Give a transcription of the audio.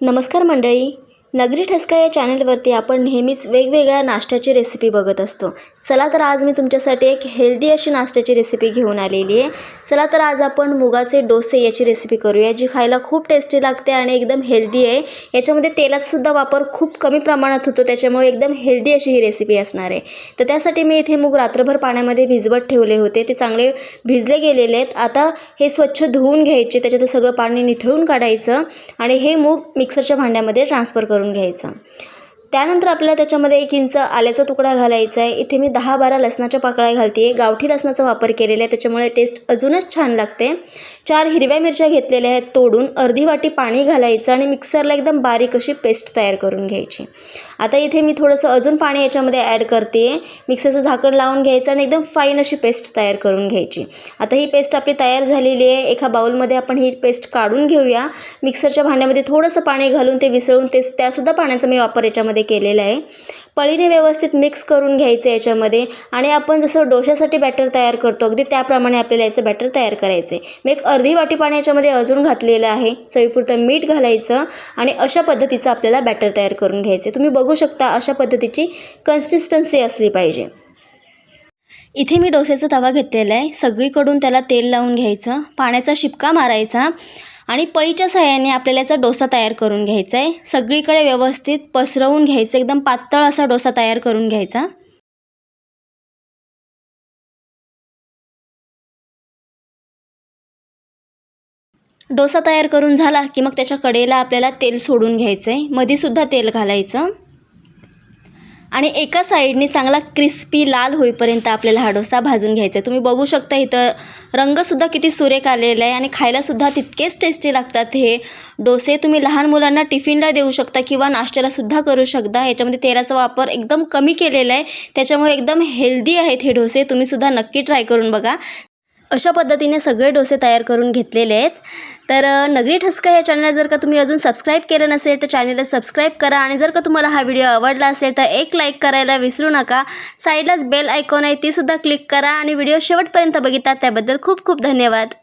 नमस्कार मंडळी. नगरी ठसका या चॅनलवरती आपण नेहमीच वेगवेगळ्या नाश्त्याची रेसिपी बघत असतो. चला तर आज मी तुमच्यासाठी एक हेल्दी अशी नाश्त्याची रेसिपी घेऊन आलेली आहे. चला तर आज आपण मुगाचे डोसे याची रेसिपी करूया जी खायला खूप टेस्टी लागते आणि एकदम हेल्दी आहे. याच्यामध्ये तेलाचासुद्धा वापर खूप कमी प्रमाणात होतो त्याच्यामुळे एकदम हेल्दी अशी ही रेसिपी असणार आहे. तर त्यासाठी मी इथे मूग रात्रभर पाण्यामध्ये भिजवत ठेवले होते ते चांगले भिजले गेलेले आहेत. आता हे स्वच्छ धुवून घ्यायचे त्याच्यात सगळं पाणी निथळून काढायचं आणि हे मूग मिक्सरच्या भांड्यामध्ये ट्रान्सफर करून घ्यायचं. त्यानंतर आपल्याला त्याच्यामध्ये एक इंच आल्याचा तुकडा घालायचा आहे. इथे मी दहा बारा लसणाच्या पाकळ्या घालते. आहे गावठी लसणाचा वापर केलेला आहे. त्याच्यामुळे टेस्ट अजूनच छान लागते. चार हिरव्या मिरच्या घेतलेल्या आहेत तोडून. अर्धी वाटी पाणी घालायचं आणि मिक्सरला एकदम बारीक अशी पेस्ट तयार करून घ्यायची. आता इथे मी थोडंसं अजून पाणी याच्यामध्ये ॲड करते. मिक्सरचं झाकण लावून घ्यायचं आणि एकदम फाईन अशी पेस्ट तयार करून घ्यायची. आता ही पेस्ट आपली तयार झालेली आहे. एका बाउलमध्ये आपण ही पेस्ट काढून घेऊया. मिक्सरच्या भांड्यामध्ये थोडंसं पाणी घालून ते विसळून ते त्यासुद्धा पाण्याचा मी वापर याच्यामध्ये केलेलं आहे. पळीने व्यवस्थित मिक्स करून घ्यायचं याच्यामध्ये. आणि आपण जसं डोशासाठी बॅटर तयार करतो अगदी त्याप्रमाणे आपल्याला याचं बॅटर तयार करायचं आहे मी एक अर्धी वाटी पाणी याच्यामध्ये अजून घातलेलं आहे. चवीपुरतं मीठ घालायचं आणि अशा पद्धतीचं आपल्याला बॅटर तयार करून घ्यायचं तुम्ही बघू शकता अशा पद्धतीची कन्सिस्टन्सी असली पाहिजे. इथे मी डोस्याचा तवा घेतलेला आहे. सगळीकडून त्याला तेल लावून घ्यायचं. पाण्याचा शिपका मारायचा. आणि पळीच्या सहाय्याने आपल्याला याचा डोसा तयार करून घ्यायचा आहे. सगळीकडे व्यवस्थित पसरवून घ्यायचं एकदम पातळ असा डोसा तयार करून घ्यायचा. डोसा तयार करून झाला की मग त्याच्या कडेला आपल्याला तेल सोडून घ्यायचं आहे मध्येसुद्धा तेल घालायचं. आणि एका साईडने चांगला क्रिस्पी लाल होईपर्यंत आपल्याला हा डोसा भाजून घ्यायचा आहे. तुम्ही बघू शकता इथं रंगसुद्धा किती सुरेख आलेला आहे आणि खायलासुद्धा तितकेच टेस्टी लागतात हे डोसे. तुम्ही लहान मुलांना टिफिनला देऊ शकता किंवा नाश्त्यालासुद्धा करू शकता. याच्यामध्ये तेलाचा वापर एकदम कमी केलेला आहे. त्याच्यामुळे एकदम हेल्दी आहेत हे डोसे. तुम्हीसुद्धा नक्की ट्राय करून बघा. अशा पद्धतीने सगळे डोसे तयार करून घेतलेले आहेत. तर नगरी ठसका या चॅनलला जर का तुम्ही अजून सबस्क्राईब केलं नसेल तर चॅनलला सबस्क्राईब करा आणि जर का तुम्हाला हा व्हिडिओ आवडला असेल तर एक लाईक करायला विसरू नका. साईडलाच बेल आयकॉन आहे तीसुद्धा क्लिक करा आणि व्हिडिओ शेवटपर्यंत बघितला त्याबद्दल खूप खूप धन्यवाद.